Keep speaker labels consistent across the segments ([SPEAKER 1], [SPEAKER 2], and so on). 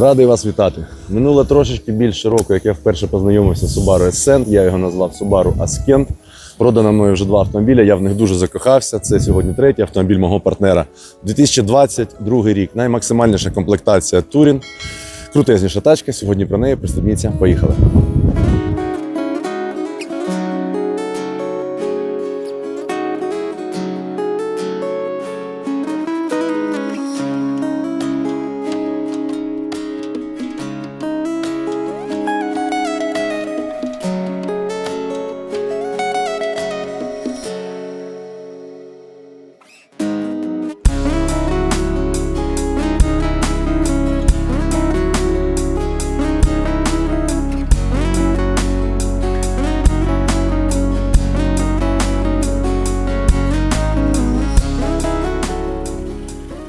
[SPEAKER 1] Радий вас вітати. Минуло трошечки більше року, як я вперше познайомився з Subaru Ascent. Я його назвав Subaru Ascent. Продано мною вже два автомобіля. Я в них дуже закохався. Це сьогодні третій автомобіль мого партнера. 2022 рік. Наймаксимальніша комплектація Турін. Крутезніша тачка. Сьогодні про неї пристебніться. Поїхали.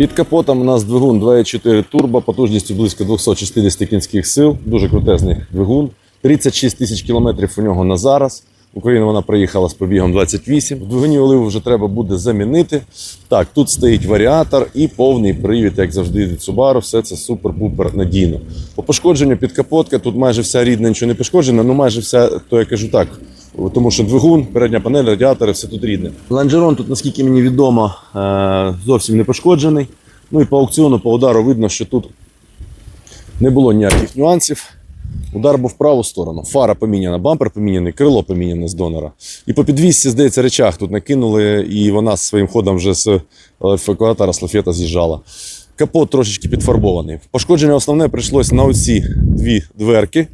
[SPEAKER 1] Під капотом у нас двигун 2.4 турбо, потужністю близько 260 кінських сил. Дуже крутезний двигун. 36 тисяч кілометрів у нього на зараз. В Україну вона проїхала з пробігом 28. В двигуні оливу вже треба буде замінити. Так, тут стоїть варіатор і повний привід, як завжди від Subaru. Все це супер-пупер надійно. По пошкодженню підкапотка тут майже вся рідна, нічого не пошкоджена, ну майже вся, то я кажу так. Тому що двигун, передня панель, радіатори, все тут рідне. Ланжерон тут, наскільки мені відомо, е, зовсім не пошкоджений. Ну і по аукціону, по удару видно, що тут не було ніяких нюансів. Удар був в праву сторону. Фара поміняна, бампер поміняний, крило поміняне з донора. І по підвісці, здається, речах тут накинули, і вона своїм ходом вже з евакуатора з лафета з'їжджала. Капот трошечки підфарбований. Пошкодження основне прийшлось на оці дві дверки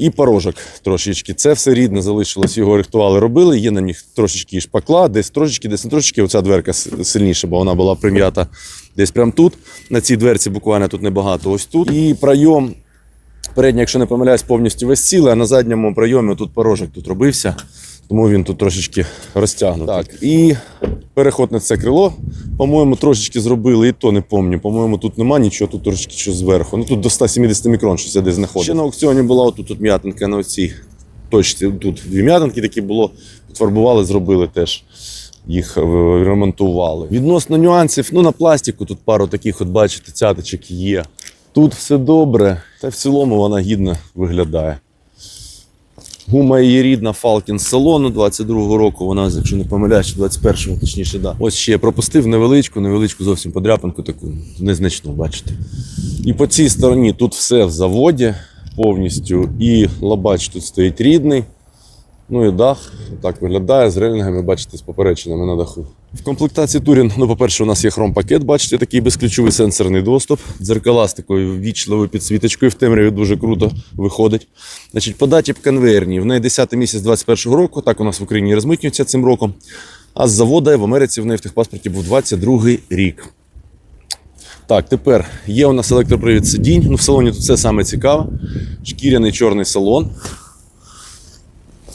[SPEAKER 1] і порожок трошечки. Це все рідне залишилось, його рихтували, робили. Є на них трошечки і шпакла, десь трошечки, десь не трошечки. Оця дверка сильніша, бо вона була прим'ята десь прямо тут. На цій дверці буквально тут небагато. Ось тут. І пройом. Передній, якщо не помиляюсь, повністю весь цілий, а на задньому пройомі тут порожок тут робився, тому він тут трошечки розтягнутий. Так, і переход на це крило, по-моєму, трошечки зробили, і то не пам'ятаю. По-моєму, тут нема нічого, тут трошечки що зверху. Ну тут до 170 мікрон щось я десь знаходить. Ще на аукціоні була отут тут м'ятинка на оцій точці. Тут дві м'ятинки такі було, фарбували, зробили теж. Їх е, ремонтували. Відносно нюансів, ну на пластику тут пару таких, от бачите, цяточок є. Тут все добре, та в цілому вона гідно виглядає. Гума її рідна Фалкін салону 22-го року. Вона, якщо не помиляюсь, 21-го, точніше, да. Ось ще пропустив невеличку, невеличку зовсім подряпинку, таку незначну, бачите. І по цій стороні тут все в заводі повністю. І лабач тут стоїть рідний. Ну і дах так виглядає з рельнгами, бачите, з поперечинами на даху. В комплектації Турін, ну, по-перше, у нас є хром-пакет, бачите, такий безключовий сенсорний доступ. Дзеркала з такою вічливою підсвіточкою в темряві дуже круто виходить. Значить, по даті конвейерні. В неї 10 місяць 21 року, так у нас в Україні розмитнюється цим роком. А з заводу в Америці в неї в техпаспорті був 22 рік. Так, тепер є у нас електропривід сидінь. Ну, в салоні тут все саме цікаве. Шкіряний чорний салон.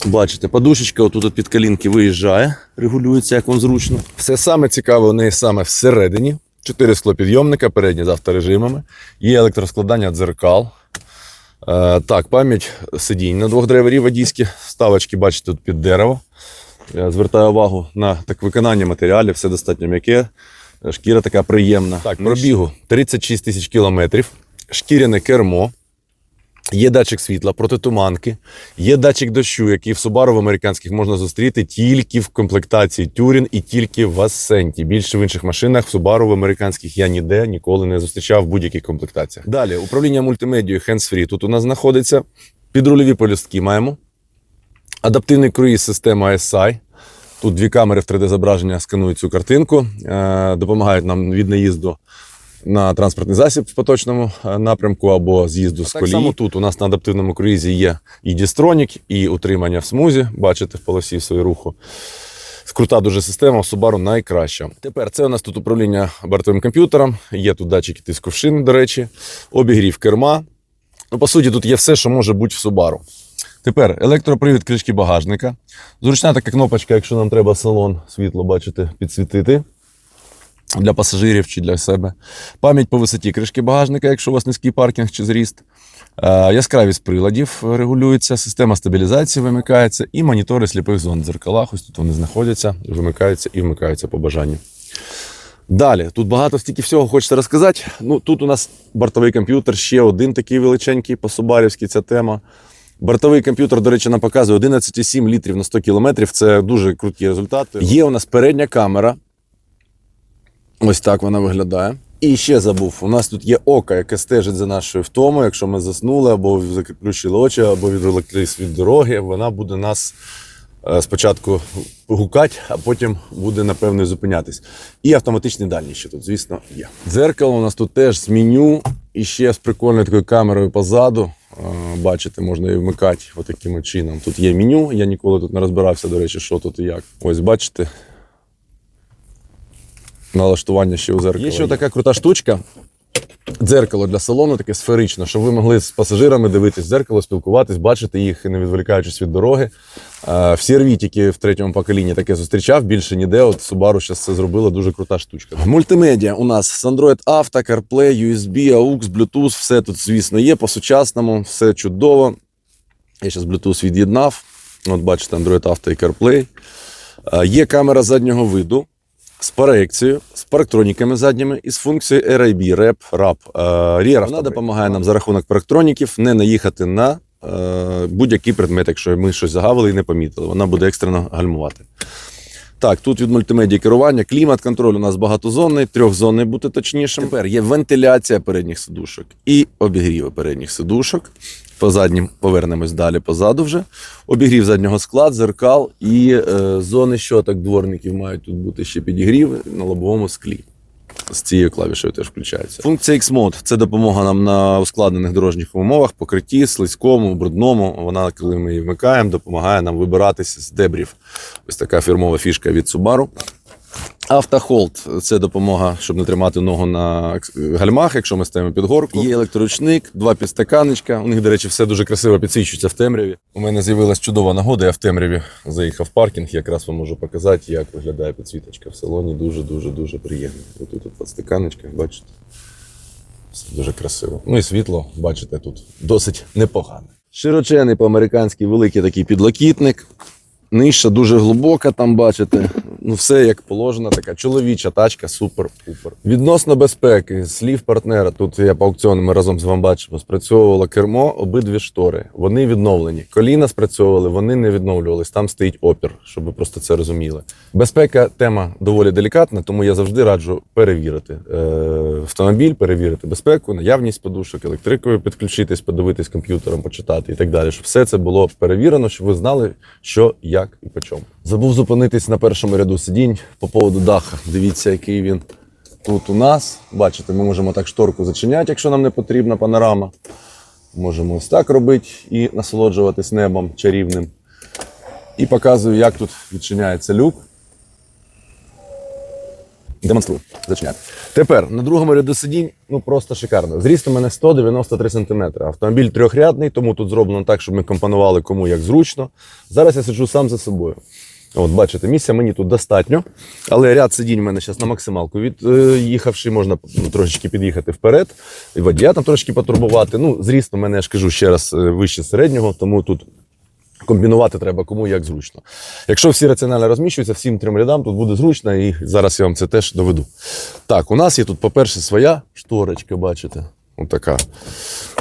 [SPEAKER 1] Бачите, подушечка отут от під колінки виїжджає, регулюється, як вам зручно. Все саме цікаве у неї саме всередині. Чотири склопідйомника, передні з авторежимами. Є електроскладання дзеркал. Е, так, пам'ять сидінь на двох драйверів водійські. Вставочки, бачите, тут під дерево. Я звертаю увагу на так виконання матеріалів, все достатньо м'яке. Шкіра така приємна. Так, пробігу 36 тисяч кілометрів. Шкіряне кермо. Є датчик світла, протитуманки, є датчик дощу, який в Subaru в американських можна зустріти тільки в комплектації Touring і тільки в Ascent. Більше в інших машинах в Subaru в американських я ніде ніколи не зустрічав в будь-яких комплектаціях. Далі управління мультимедією hands-free. Тут у нас знаходиться підрульові полюстки. Маємо адаптивний круїз система SI. Тут дві камери в 3D-зображення сканують цю картинку, е, допомагають нам від наїзду на транспортний засіб в поточному е, напрямку або з'їзду з
[SPEAKER 2] Так
[SPEAKER 1] колії.
[SPEAKER 2] само
[SPEAKER 1] тут у нас на адаптивному круїзі є і дістронік, і утримання в смузі, бачите, в полосі свою руху. Крута дуже система, в Subaru найкраща. Тепер це у нас тут управління бортовим комп'ютером, є тут датчики тиску шин, до речі, обігрів керма. Ну, по суті, тут є все, що може бути в Subaru. Тепер електропривід кришки багажника. Зручна така кнопочка, якщо нам треба салон світло, бачите, підсвітити для пасажирів чи для себе. Пам'ять по висоті кришки багажника, якщо у вас низький паркінг чи зріст. Е, Яскравість приладів регулюється, система стабілізації вимикається і монітори сліпих зон в дзеркалах. Ось тут вони знаходяться, вимикаються і вмикаються по бажанню. Далі, тут багато стільки всього хочеться розказати. Ну, тут у нас бортовий комп'ютер, ще один такий величенький по Субарівськи ця тема. Бортовий комп'ютер, до речі, нам показує 11,7 літрів на 100 кілометрів. Це дуже круті результати. Є у нас передня камера. Ось так вона виглядає. І ще забув: у нас тут є око, яке стежить за нашою втомою. Якщо ми заснули або заключили очі, або відволіклись від дороги, вона буде нас е, спочатку гукати, а потім буде напевно зупинятись. І автоматичний дальній ще тут, звісно, є. Дзеркало у нас тут теж з меню і ще з прикольною такою камерою позаду. Е, Бачите, можна її вмикати отаким чином. Тут є меню. Я ніколи тут не розбирався, до речі, що тут і як. Ось бачите. Налаштування ще у зеркалі. Є ще така крута штучка. Дзеркало для салону таке сферичне, щоб ви могли з пасажирами дивитись в дзеркало, спілкуватись, бачити їх, не відволікаючись від дороги. В CR-V тільки в третьому поколінні таке зустрічав, більше ніде. От Subaru зараз це зробила дуже крута штучка. Мультимедіа у нас з Android Auto, CarPlay, USB, AUX, Bluetooth, все тут, звісно, є по-сучасному, все чудово. Я зараз Bluetooth від'єднав. От бачите, Android Auto і CarPlay. Є камера заднього виду з проекцією, з парктроніками задніми і з функцією RIB, RAP, RAP. Е, Rear Вона допомагає нам за рахунок парктроніків не наїхати на е, будь-який предмет, якщо ми щось загавили і не помітили. Вона буде екстрено гальмувати. Так, тут від мультимедії керування, клімат-контроль у нас багатозонний, трьохзонний бути точнішим. Тепер є вентиляція передніх сидушок і обігріви передніх сидушок. По заднім повернемось далі позаду вже. Обігрів заднього склад, зеркал і е, зони щоток дворників мають тут бути ще підігріви на лобовому склі. З цією клавішою теж включається. Функція X-Mode – це допомога нам на ускладнених дорожніх умовах, покритті, слизькому, брудному. Вона, коли ми її вмикаємо, допомагає нам вибиратися з дебрів. Ось така фірмова фішка від Subaru. Автохолд це допомога, щоб не тримати ногу на гальмах, якщо ми стоїмо під горку. Є електроручник, два підстаканничка. У них, до речі, все дуже красиво підсвічується в темряві. У мене з'явилась чудова нагода. Я в темряві заїхав паркінг. Якраз вам можу показати, як виглядає підсвіточка в салоні. Дуже, дуже, приємно. Ось тут от підстаканичка, бачите. Все дуже красиво. Ну і світло, бачите, тут досить непогане. Широчений по-американськи великий такий підлокітник. Нижча дуже глибока, там бачите. Ну, все як положено, така чоловіча тачка, супер-пупер. Відносно безпеки, слів партнера, тут я по аукціону, ми разом з вами бачимо, спрацьовувало кермо, обидві штори. Вони відновлені. Коліна спрацьовували, вони не відновлювались. Там стоїть опір, щоб ви просто це розуміли. Безпека тема доволі делікатна, тому я завжди раджу перевірити е, автомобіль, перевірити безпеку, наявність подушок, електрикою підключитись, подивитись комп'ютером, почитати і так далі. Щоб все це було перевірено, щоб ви знали, що, як і по чому. Забув зупинитись на першому ряду сидінь по поводу даха. Дивіться, який він тут у нас. Бачите, ми можемо так шторку зачиняти, якщо нам не потрібна панорама. Можемо ось так робити і насолоджуватись небом чарівним. І показую, як тут відчиняється люк. Демонструю. Зачиняти. Тепер на другому ряду сидінь ну просто шикарно. Зріст у мене 193 см. Автомобіль трьохрядний, тому тут зроблено так, щоб ми компонували кому як зручно. Зараз я сиджу сам за собою. От, бачите, місця мені тут достатньо, але ряд сидінь у мене зараз на максималку від'їхавши, можна ну, трошечки під'їхати вперед, і водія там трошки потурбувати. Ну, зріст у мене, я ж кажу ще раз, е, вище середнього, тому тут комбінувати треба кому як зручно. Якщо всі раціонально розміщуються, всім трьом рядам тут буде зручно, і зараз я вам це теж доведу. Так, у нас є тут, по-перше, своя шторочка, бачите? Ось така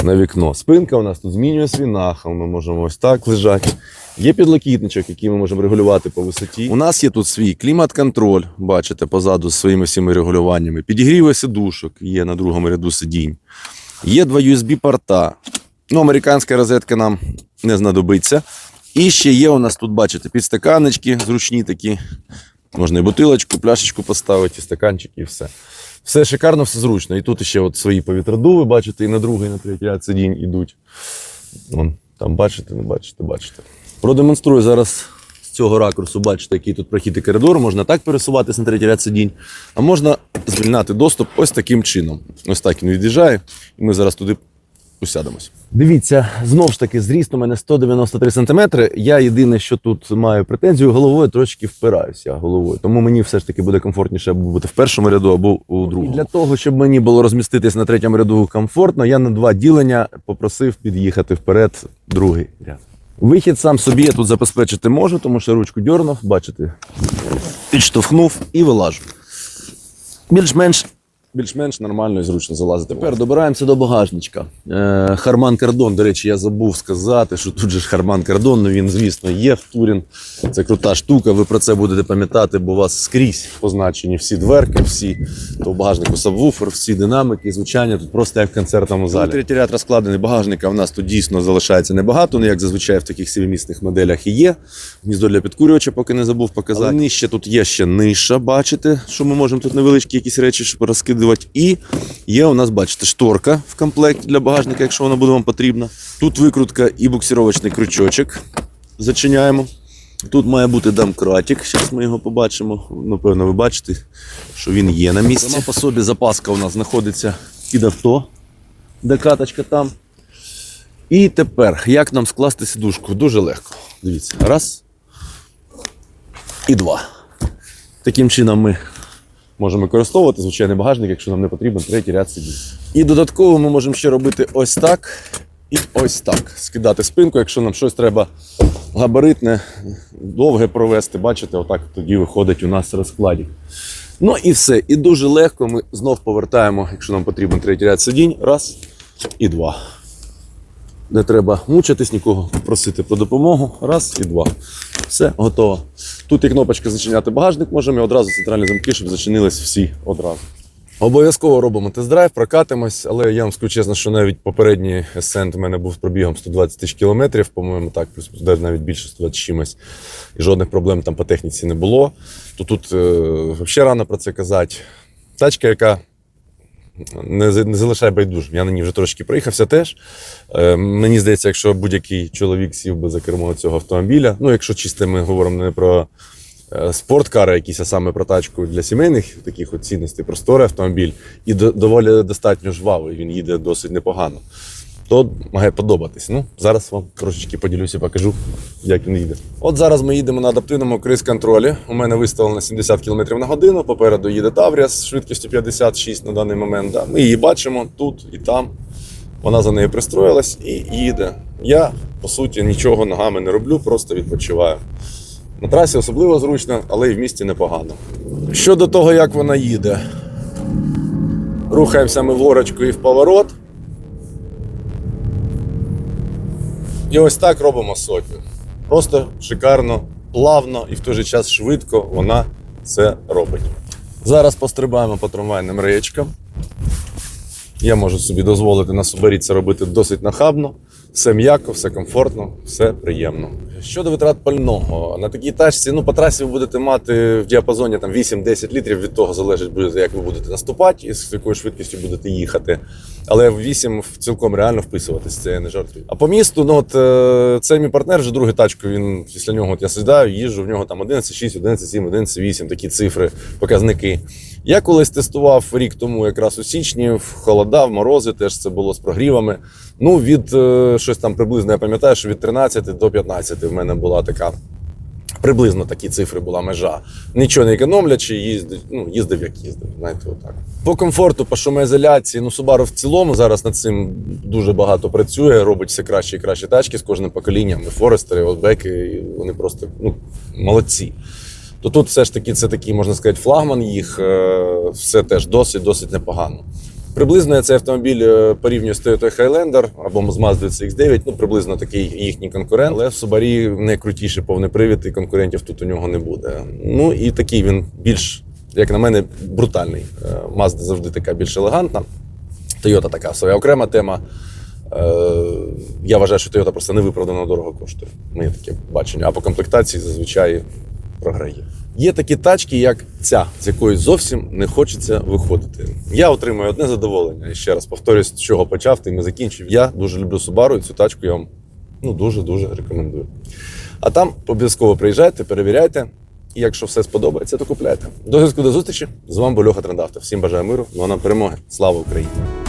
[SPEAKER 1] на вікно. Спинка у нас тут змінює свій нахил. Ми можемо ось так лежати. Є підлокітничок, який ми можемо регулювати по висоті. У нас є тут свій клімат-контроль, бачите, позаду з своїми всіми регулюваннями. Підігріви сидушок є на другому ряду сидінь. Є два USB-порта. Ну, американська розетка нам не знадобиться. І ще є у нас тут, бачите, підстаканечки зручні такі. Можна і бутилочку, пляшечку поставити, і стаканчик, і все. Все шикарно, все зручно. І тут ще от свої повітродуви, бачите, і на другий, і на третій ряд сидінь ідуть. Вон, там бачите, не бачите, бачите. Продемонструю зараз з цього ракурсу, бачите, який тут прохід і коридор. Можна так пересуватися на третій ряд сидінь, а можна звільняти доступ ось таким чином. Ось так він від'їжджає, і ми зараз туди усядемось. Дивіться, знов ж таки, зріст у мене 193 см. Я єдине, що тут маю претензію, головою трошки впираюся головою. Тому мені все ж таки буде комфортніше або бути в першому ряду, або у другому. І для того, щоб мені було розміститись на третьому ряду комфортно, я на два ділення попросив під'їхати вперед другий ряд. Вихід сам собі я тут забезпечити можу, тому що ручку дьорнув, бачите, підштовхнув і вилажу. більш-менш. Більш-менш нормально і зручно залазити. Тепер добираємося до багажничка. Е, Харман Кардон, до речі, я забув сказати, що тут же ж Харман Кардон, ну він, звісно, є в Турін. Це крута штука. Ви про це будете пам'ятати, бо у вас скрізь позначені всі дверки, всі то в багажнику сабвуфер, всі динамики, звучання. Тут просто як в концертному залі. Третій ряд розкладений багажника. В нас тут дійсно залишається небагато, ну як зазвичай в таких сімимісних моделях і є. Гніздо для підкурювача, поки не забув показати. Але нижче тут є ще ниша, бачите, що ми можемо тут невеличкі якісь речі щоб розкидувати. І є у нас, бачите, шторка в комплекті для багажника, якщо вона буде вам потрібна. Тут викрутка і буксировочний крючочок. Зачиняємо. Тут має бути домкратик. Зараз ми його побачимо. Напевно, ви бачите, що він є на місці. Сама по собі запаска у нас знаходиться під авто, де каточка там. І тепер, як нам скласти сидушку? Дуже легко. Дивіться, раз і два. Таким чином ми можемо використовувати звичайний багажник, якщо нам не потрібен третій ряд сидінь. І додатково ми можемо ще робити ось так і ось так. Скидати спинку, якщо нам щось треба габаритне, довге провести, бачите, отак тоді виходить у нас розкладик. Ну і все. І дуже легко ми знов повертаємо, якщо нам потрібен третій ряд сидінь. Раз і два. Не треба мучитись, нікого просити про допомогу. Раз і два. Все, готово. Тут є кнопочка зачиняти багажник, можемо і одразу центральні замки, щоб зачинились всі одразу. Обов'язково робимо тест-драйв, прокатимось, але я вам скажу чесно, що навіть попередній Ascent у мене був пробігом 120 тисяч кілометрів, по-моєму, так, плюс навіть більше 120 чимось. І жодних проблем там по техніці не було. То тут е, взагалі рано про це казати. Тачка, яка не, залишай байдужим. Я на ній вже трошки проїхався теж. Е, мені здається, якщо будь-який чоловік сів би за кермо цього автомобіля, ну якщо чисто ми говоримо не про е, спорткари, якісь, а саме про тачку для сімейних таких от цінностей, просторий автомобіль, і до, доволі достатньо жвавий, він їде досить непогано. То має подобатись. Ну, зараз вам трошечки поділюся, покажу, як він їде. От зараз ми їдемо на адаптивному круїз-контролі. У мене виставлено 70 км на годину. Попереду їде Таврія з швидкістю 56 на даний момент. Да. Ми її бачимо тут і там. Вона за нею пристроїлась і їде. Я, по суті, нічого ногами не роблю, просто відпочиваю. На трасі особливо зручно, але і в місті непогано. Щодо того, як вона їде, рухаємося ми в горочку і в поворот. І ось так робимо сотню. Просто шикарно, плавно і в той же час швидко вона це робить. Зараз пострибаємо по трамвайним реєчкам. Я можу собі дозволити на соборі це робити досить нахабно. Все м'яко, все комфортно, все приємно. Щодо витрат пального, на такій тачці, ну по трасі ви будете мати в діапазоні там 8-10 літрів. Від того залежить буде, як ви будете наступати і з якою швидкістю будете їхати. Але в 8 цілком реально вписуватись, це я не жартую. А по місту, ну от е, цей мій партнер вже другу тачку. Він після нього от я сідаю, їжджу, в нього там 11,6, 11,7, 11,8, такі цифри, показники. Я колись тестував рік тому, якраз у січні, в холода, в морози, теж це було з прогрівами. Ну, від е, щось там приблизно, я пам'ятаю, що від 13 до 15 в мене була така. Приблизно такі цифри була межа. Нічого не економлячи, їздив, ну, їздив як їздив. Знаєте, отак. По комфорту, по шумоізоляції, ну Subaru в цілому зараз над цим дуже багато працює, робить все краще і краще тачки з кожним поколінням. І Форестери, Озбеки, вони просто ну, молодці. То тут все ж таки це такий, можна сказати, флагман їх, е, все теж досить, досить непогано. Приблизно цей автомобіль е, порівнюю з Toyota Highlander або з Mazda CX-9, ну приблизно такий їхній конкурент. Але в Subaru найкрутіший повний привід, і конкурентів тут у нього не буде. Ну і такий він більш, як на мене, брутальний. Е, Mazda завжди така більш елегантна. Toyota така своя окрема тема. Я вважаю, що Toyota просто невиправдано дорого коштує. Моє таке бачення. А по комплектації зазвичай програє. Є такі тачки, як ця, з якої зовсім не хочеться виходити. Я отримую одне задоволення. І ще раз повторюсь, з чого почав, тим і закінчив. Я дуже люблю Subaru, і цю тачку я вам ну, дуже-дуже рекомендую. А там обов'язково приїжджайте, перевіряйте. І якщо все сподобається, то купляйте. До зв'язку до зустрічі. З вами був Льоха Трендавто. Всім бажаю миру, ну а нам перемоги. Слава Україні!